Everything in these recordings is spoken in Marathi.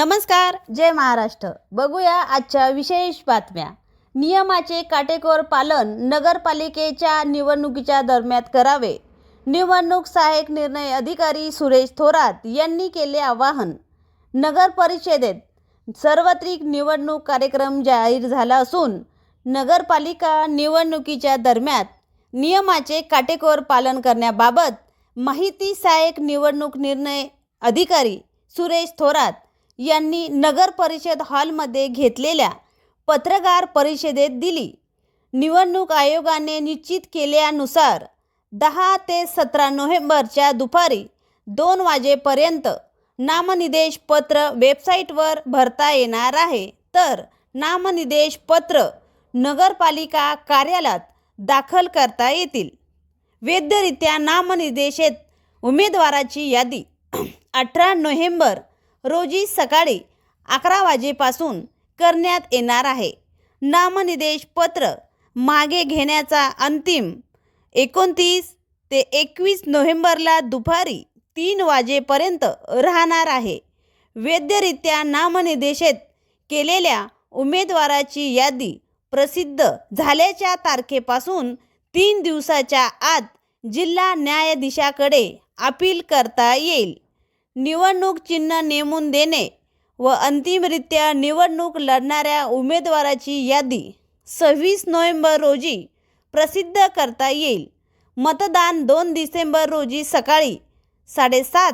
नमस्कार जय महाराष्ट्र. बघूया आजच्या विशेष बातम्या. नियमाचे काटेकोर पालन नगरपालिकेच्या निवडणुकीच्या दरम्यान करावे. निवडणूक सहाय्यक निर्णय अधिकारी सुरेश थोरात यांनी केले आवाहन. नगर परिषदेत सार्वत्रिक निवडणूक कार्यक्रम जाहीर झाला असून नगरपालिका निवडणुकीच्या दरम्यान नियमाचे काटेकोर पालन करण्याबाबत माहिती सहाय्यक निवडणूक निर्णय अधिकारी सुरेश थोरात यांनी नगर परिषद हॉलमध्ये घेतलेल्या पत्रकार परिषदेत दिली. निवडणूक आयोगाने निश्चित केल्यानुसार दहा ते सतरा नोव्हेंबरच्या दुपारी दोन वाजेपर्यंत नामनिदेश पत्र वेबसाईटवर भरता येणार आहे. तर नामनिदेश पत्र नगरपालिका कार्यालयात दाखल करता येतील. वैधरित्या नामनिर्देशित उमेदवाराची यादी. अठरा नोव्हेंबर रोजी सकाळी अकरा वाजेपासून करण्यात येणार आहे. नामनिर्देश पत्र मागे घेण्याचा अंतिम एकोणतीस ते एकवीस नोव्हेंबरला दुपारी तीन वाजेपर्यंत राहणार आहे. वैद्यरित्या नामनिर्देशित केलेल्या उमेदवाराची यादी प्रसिद्ध झाल्याच्या तारखेपासून तीन दिवसाच्या आत जिल्हा न्यायाधीशाकडे अपील करता येईल. निवडणूक चिन्ह नेमून देणे व अंतिमरित्या निवडणूक लढणाऱ्या उमेदवाराची यादी सव्वीस नोव्हेंबर रोजी प्रसिद्ध करता येईल. मतदान दोन डिसेंबर रोजी सकाळी साडेसात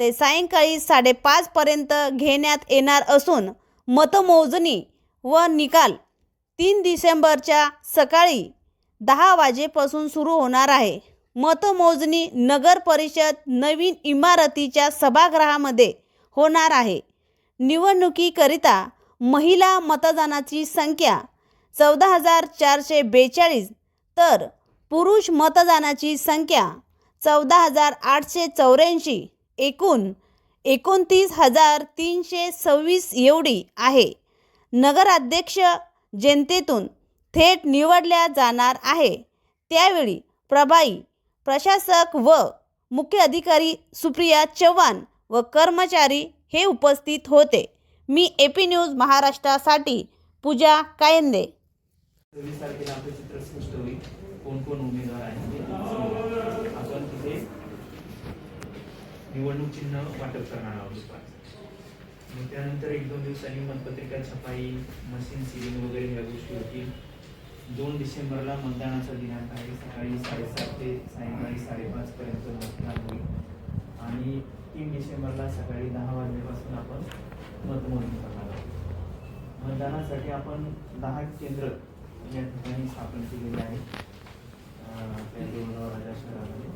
ते सायंकाळी साडेपाचपर्यंत घेण्यात येणार असून मतमोजणी व निकाल तीन डिसेंबरच्या सकाळी दहा वाजेपासून सुरू होणार आहे. मतमोजणी नगर परिषद नवीन इमारतीच्या सभागृहामध्ये होणार आहे. निवडणुकीकरिता महिला मतदानाची संख्या चौदा हजार चारशे बेचाळीस तर पुरुष मतदानाची संख्या चौदा हजार आठशे चौऱ्याऐंशी एकूण एकोणतीस हजार तीनशे सव्वीस एवढी आहे. नगराध्यक्ष जनतेतून थेट निवडल्या जाणार आहे. त्यावेळी प्रभाई प्रशासक व मुख्य अधिकारी सुप्रिया चव्हाण व कर्मचारी हे उपस्थित होते. मी ए पी न्यूज महाराष्ट्रासाठी पूजा कायंदे. निवडणूक चिन्ह वाटप करणार आहोत. त्यानंतर एक दोन दिवसांनी मतपत्रिका छपाई मशीन सिलिंग वगैरे ह्या गोष्टी होतील. दोन डिसेंबरला मतदानाचा दिनांक आहे. सकाळी साडेसात ते सायंकाळी साडेपाच पर्यंत मतदान होईल. आणि तीन डिसेंबरला सकाळी दहा वाजल्यापासून आपण मतमोजणी करणार आहोत. मतदानासाठी आपण दहा केंद्र या ठिकाणी स्थापन केलेले आहेत. आपल्या देऊळगाव राजा शहरामध्ये.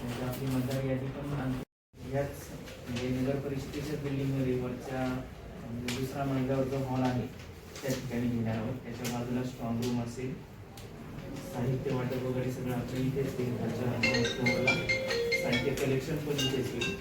त्यांच्या आपली मतदार यादी पण आणखी याच म्हणजे नगर परिषदेच्या बिल्डिंगमध्ये वरच्या म्हणजे दुसरा मजल्यावर जो हॉल आहे त्या ठिकाणी घेणार आहोत. त्याच्या बाजूला स्ट्रॉंग रूम असेल. साहित्य वाटप वगैरे सगळं आपलं इथेच होईल खालच्या साहित्य कलेक्शन पण इथेच होईल.